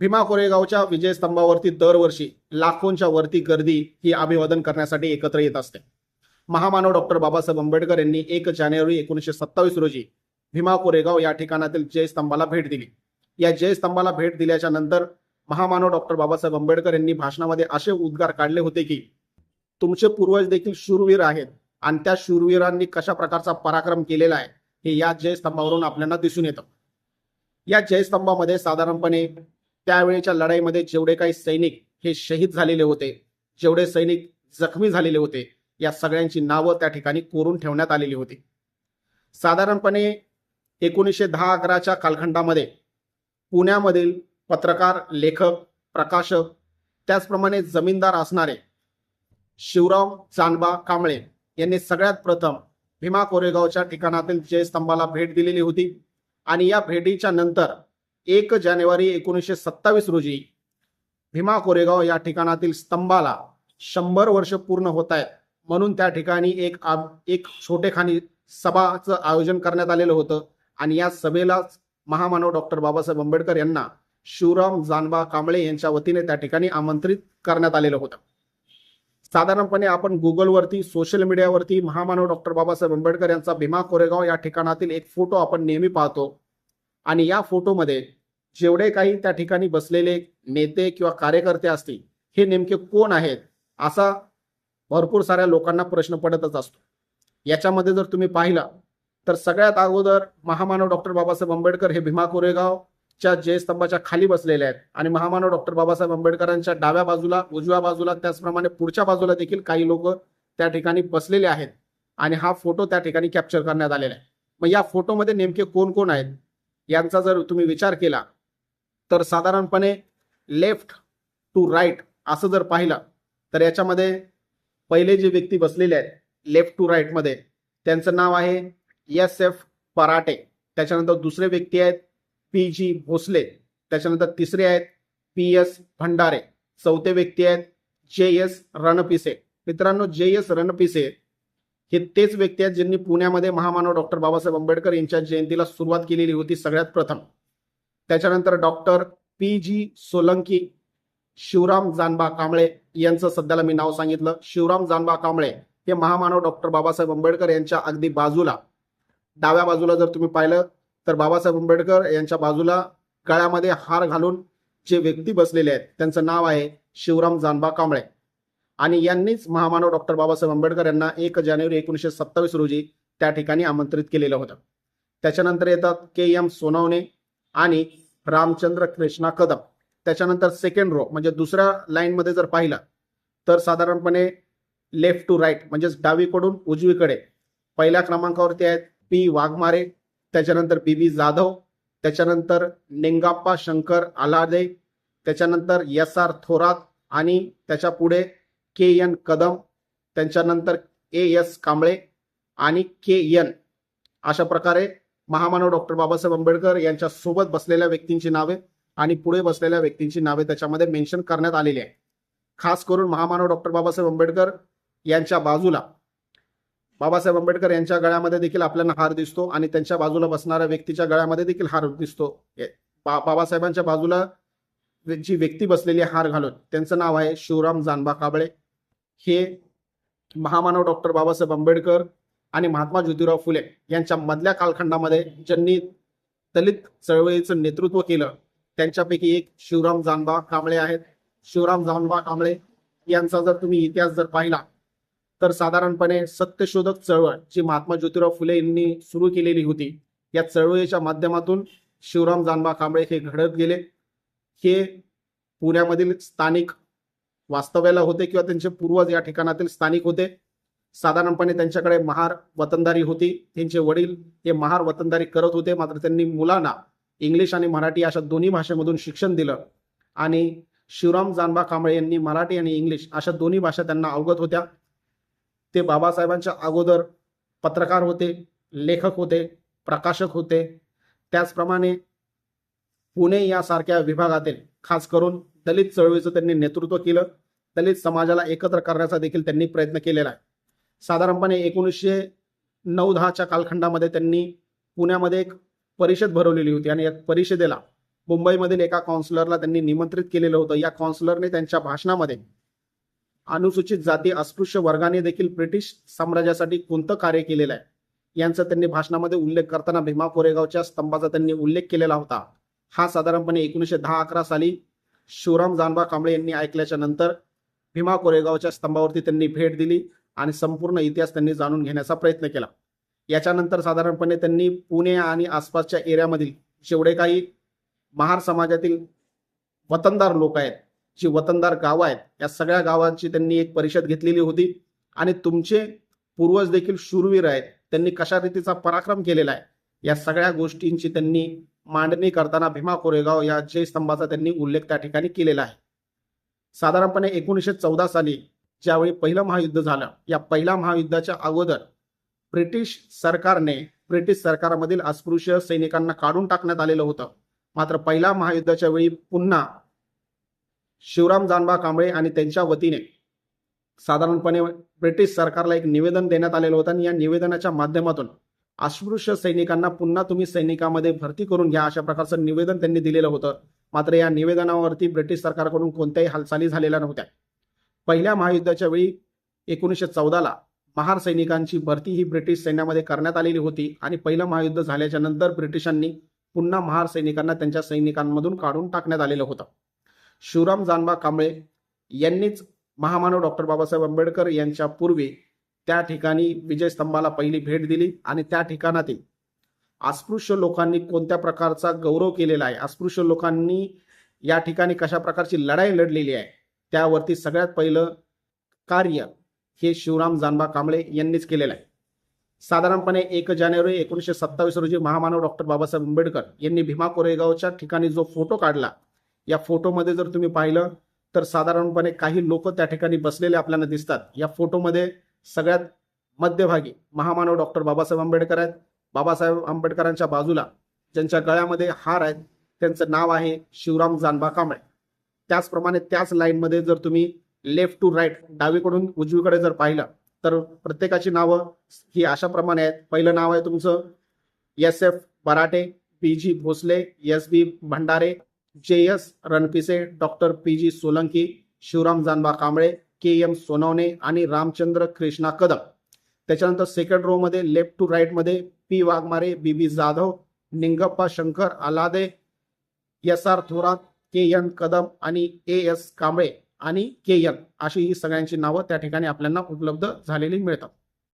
भीमा कोरेगावच्या विजयस्तंभावरती दरवर्षी लाखोंच्या वरती गर्दी ही अभिवादन करण्यासाठी एकत्र येत असते. महामानव डॉक्टर बाबासाहेब आंबेडकर यांनी एक जानेवारी एकोणीसशे सत्तावीस रोजी भीमा कोरेगाव या ठिकाणातील जयस्तंभाला भेट दिली. या जयस्तंभाला भेट दिल्याच्या नंतर महामानव डॉक्टर बाबासाहेब आंबेडकर यांनी भाषणामध्ये असे उद्गार काढले होते की तुमचे पूर्वज देखील शूरवीर आहेत आणि त्या शूरवीरांनी कशा प्रकारचा पराक्रम केलेला आहे हे या जयस्तंभावरून आपल्याला दिसून येतं. या जयस्तंभामध्ये साधारणपणे त्यावेळेच्या लढाईमध्ये जेवढे काही सैनिक हे शहीद झालेले होते जेवढे सैनिक जखमी झालेले होते या सगळ्यांची नावं त्या ठिकाणी कोरून ठेवण्यात आलेली होती. साधारणपणे एकोणीसशे दहा अकराच्या कालखंडामध्ये पुण्यामधील पत्रकार लेखक प्रकाशक त्याचप्रमाणे जमीनदार असणारे शिवराव चांदबा कांबळे यांनी सगळ्यात प्रथम भीमा कोरेगावच्या ठिकाणातील जयस्तंभाला भेट दिलेली होती आणि या भेटीच्या नंतर एक जानेवारी एकोणीसशे सत्तावीस रोजी भीमा कोरेगाव या ठिकाणातील स्तंभाला शंभर वर्ष पूर्ण होत आहेत. म्हणून त्या ठिकाणी एक आ- एक छोटेखानी सभाचं आयोजन करण्यात आलेलं होतं. आणि या सभेलाच महामानव डॉक्टर बाबासाहेब आंबेडकर यांना शिवराम जानबा कांबळे यांच्या वतीने त्या ठिकाणी आमंत्रित करण्यात आलेलं होतं. साधारणपणे आपण गुगलवरती सोशल मीडियावरती महामानव डॉक्टर बाबासाहेब आंबेडकर यांचा भीमा कोरेगाव या ठिकाणातील एक फोटो आपण नेहमी पाहतो. आणि या फोटोमध्ये जेवढे काही त्या ठिकाणी बसलेले नेते किंवा कार्यकर्ते असतील हे नेमके कोण आहेत? असा भरपूर साऱ्या लोकांना प्रश्न पडतच असतो. याच्यामध्ये जर तुम्ही पाहिला तर सगळ्यात अगोदर महामानव डॉक्टर बाबासाहेब आंबेडकर हे भीमा कोरेगावच्या जयस्तंभाच्या खाली बसलेले आहेत. आणि महामानव डॉक्टर बाबासाहेब आंबेडकरांच्या डाव्या बाजूला उजव्या बाजूला त्याचप्रमाणे पुढच्या बाजूला देखील काही लोक त्या ठिकाणी बसलेले आहेत. आणि हा फोटो त्या ठिकाणी कॅप्चर करण्यात आलेला आहे. मग या फोटोमध्ये नेमके कोण कोण आहेत? यांचा जर तुम्ही विचार केला तर साधारणपणे लेफ्ट टू राईट असं जर पाहिलं तर याच्यामध्ये पहिले जे व्यक्ती बसलेले आहेत लेफ्ट टू राईटमध्ये त्यांचं नाव आहे एस एफ पराटे. त्याच्यानंतर दुसरे व्यक्ती आहेत पी जी भोसले. त्याच्यानंतर तिसरे आहेत पी एस भंडारे. चौथे व्यक्ती आहेत जे एस रणपिसे. मित्रांनो जे एस रणपिसे हे तेच व्यक्ती आहेत ज्यांनी पुण्यामध्ये महामानव डॉक्टर बाबासाहेब आंबेडकर यांच्या जयंतीला सुरुवात केलेली होती सगळ्यात प्रथम. त्याच्यानंतर doctor P G Solanki Shivram Janba Kamble यांचं सध्याला मी नाव सांगितलं. शिवराम जानबा कांबळे हे महामानव डॉक्टर बाबासाहेब आंबेडकर यांच्या अगदी बाजूला. डाव्या बाजूला जर तुम्ही पाहिलं तर बाबासाहेब आंबेडकर यांच्या बाजूला गळ्यामध्ये हार घालून जे व्यक्ती बसलेले आहेत त्यांचं नाव आहे शिवराम जानबा कांबळे. आणि यांनीच महामानव डॉक्टर बाबासाहेब आंबेडकर यांना एक जानेवारी एकोणीसशे सत्तावीस रोजी त्या ठिकाणी आमंत्रित केलेलं होतं. त्याच्यानंतर येतात के एम सोनवणे आणि रामचंद्र कृष्णा कदम. त्याच्यानंतर सेकंड रो म्हणजे दुसऱ्या लाईनमध्ये जर पाहिलं तर साधारणपणे लेफ्ट टू राईट म्हणजेच डावीकडून उजवीकडे. पहिल्या क्रमांकावरती आहेत पी वाघमारे त्याच्यानंतर बी बी जाधव त्याच्यानंतर निंगाप्पा शंकर आलादे त्याच्यानंतर एस आर थोरात आणि त्याच्या पुढे के एन कदम त्यांच्यानंतर ए एस कांबळे आणि के एन. अशा प्रकारे महामानव डॉक्टर बाबासाहेब आंबेडकर यांच्या सोबत बसलेल्या व्यक्तींची नावे आणि पुढे बसलेल्या व्यक्तींची नावे त्याच्यामध्ये मेन्शन करण्यात आलेली आहे. खास करून महामानव डॉक्टर बाबासाहेब आंबेडकर यांच्या बाजूला. बाबासाहेब आंबेडकर यांच्या गळ्यामध्ये देखील आपल्याला हार दिसतो आणि त्यांच्या बाजूला बसणाऱ्या व्यक्तीच्या गळ्यामध्ये देखील हार दिसतो. बा- बाबासाहेबांच्या बाजूला जी व्यक्ती बसलेली आहे हार घालून त्यांचं नाव आहे शिवराम जानबा काबळे. हे महामानव डॉक्टर बाबासाहेब आंबेडकर आणि महात्मा ज्योतिराव फुले यांच्या मधल्या कालखंडामध्ये ज्यांनी दलित चळवळीचं नेतृत्व केलं त्यांच्यापैकी एक शिवराम जानबा कांबळे आहेत. शिवराम जानबा कांबळे यांचा जर तुम्ही इतिहास जर पाहिला तर साधारणपणे सत्यशोधक चळवळ जी महात्मा ज्योतिराव फुले यांनी सुरू केलेली होती या चळवळीच्या माध्यमातून शिवराम जानबा कांबळे हे घडत गेले. हे पुण्यामधील स्थानिक वास्तव्याला होते किंवा त्यांचे पूर्वज या ठिकाणातील स्थानिक होते. साधारणपणे त्यांच्याकडे महार वतनदारी होती. त्यांचे वडील हे महार वतनदारी करत होते. मात्र त्यांनी मुलांना इंग्लिश आणि मराठी अशा दोन्ही भाषेमधून शिक्षण दिलं. आणि शिवराम जानबा कांबळे यांनी मराठी आणि इंग्लिश अशा दोन्ही भाषा त्यांना अवगत होत्या. ते बाबासाहेबांच्या अगोदर पत्रकार होते लेखक होते प्रकाशक होते. त्याचप्रमाणे पुणे यासारख्या विभागातील खास करून दलित चळवळीचं त्यांनी नेतृत्व केलं. दलित समाजाला एकत्र करण्याचा देखील त्यांनी प्रयत्न केलेला आहे. साधारणपणे एकोणीसशे नऊ दहाच्या कालखंडामध्ये त्यांनी पुण्यामध्ये एक परिषद भरवलेली होती आणि या परिषदेला मुंबईमधील एका काउन्सिलरला त्यांनी निमंत्रित केलेलं होतं. या काउन्सिलरने त्यांच्या भाषणामध्ये अनुसूचित जाती अस्पृश्य वर्गाने देखील ब्रिटिश साम्राज्यासाठी कोणतं कार्य केलेलं आहे यांचा त्यांनी भाषणामध्ये उल्लेख करताना भीमा कोरेगावच्या स्तंभाचा त्यांनी उल्लेख केलेला होता. हा साधारणपणे एकोणीसशे दहा अकरा साली शिवराम जानबा कांबळे यांनी ऐकल्याच्या नंतर भीमा कोरेगावच्या स्तंभावरती त्यांनी भेट दिली. आणि संपूर्ण इतिहास त्यांनी जाणून घेण्याचा प्रयत्न केला. याच्यानंतर साधारणपणे त्यांनी पुणे आणि आसपासच्या एरियामधील जेवढे काही महार समाजातील वतनदार लोक आहेत जी वतनदार गावं आहेत या सगळ्या गावांची त्यांनी एक परिषद घेतलेली होती. आणि तुमचे पूर्वज देखील शूरवीर आहेत त्यांनी कशा रीतीचा पराक्रम केलेला आहे या सगळ्या गोष्टींची त्यांनी मांडणी करताना भीमा कोरेगाव या जय स्तंभाचा त्यांनी उल्लेख त्या ठिकाणी केलेला आहे. साधारणपणे एकोणीसशे चौदा साली ज्यावेळी पहिलं महायुद्ध झालं या पहिल्या महायुद्धाच्या अगोदर ब्रिटिश सरकारने ब्रिटिश सरकारमधील अस्पृश्य सैनिकांना काढून टाकण्यात आलेलं होतं. मात्र पहिल्या महायुद्धाच्या वेळी पुन्हा शिवराम जानबा कांबळे आणि त्यांच्या वतीने साधारणपणे ब्रिटिश सरकारला एक निवेदन देण्यात आलेलं होतं आणि या निवेदनाच्या माध्यमातून अस्पृश्य सैनिकांना पुन्हा तुम्ही सैनिकामध्ये भरती करून घ्या अशा प्रकारचं निवेदन त्यांनी दिलेलं होतं. मात्र या निवेदनावरती ब्रिटिश सरकारकडून कोणत्याही हालचाली झालेल्या नव्हत्या. पहिल्या महायुद्धाच्या वेळी एकोणीसशे चौदाला महार सैनिकांची भरती ही ब्रिटिश सैन्यामध्ये करण्यात आलेली होती आणि पहिलं महायुद्ध झाल्याच्यानंतर ब्रिटिशांनी पुन्हा महार सैनिकांना त्यांच्या सैनिकांमधून काढून टाकण्यात आलेलं होतं. शिवराम जानबा कांबळे यांनीच महामानव डॉक्टर बाबासाहेब आंबेडकर यांच्या पूर्वी त्या ठिकाणी विजयस्तंभाला पहिली भेट दिली आणि त्या ठिकाणातील अस्पृश्य लोकांनी कोणत्या प्रकारचा गौरव केलेला आहे अस्पृश्य लोकांनी या ठिकाणी कशा प्रकारची लढाई लढलेली आहे त्यावरती सगळ्यात पहिलं कार्य हे शिवराम जानबा कांबळे यांनीच केलेलं आहे. साधारणपणे एक जानेवारी एकोणीसशे सत्तावीस रोजी महामानव डॉक्टर बाबासाहेब आंबेडकर यांनी भीमा कोरेगावच्या ठिकाणी जो फोटो काढला या फोटोमध्ये जर तुम्ही पाहिलं तर साधारणपणे काही लोक त्या ठिकाणी बसलेले आपल्याला दिसतात. या फोटोमध्ये सगळ्यात मध्यभागी महामानव डॉक्टर बाबासाहेब आंबेडकर आहेत. बाबासाहेब आंबेडकरांच्या बाजूला ज्यांच्या गळ्यामध्ये हार आहेत त्यांचं नाव आहे शिवराम जानबा कांबळे. त्याचप्रमाणे त्याच लाईनमध्ये जर तुम्ही लेफ्ट टू राईट डावीकडून उजवीकडे जर पाहिलं तर प्रत्येकाची नावं ही अशा प्रमाणे आहेत. पहिलं नाव आहे तुमचं S F Barate P G Bhosale S B Bhandare J S Ranpise doctor P G Solanki Shivram Janba Kamble K M Sonawane आणि रामचंद्र कृष्णा कदम. त्याच्यानंतर सेकंड रो मध्ये left to राईटमध्ये P Waghmare B B Jadhav Ningappa Shankar Alade S R Thorat K N Kadam आणि A S Kamble आणि के N अशी ही सगळ्यांची नावं त्या ठिकाणी आपल्याला उपलब्ध झालेली मिळतात.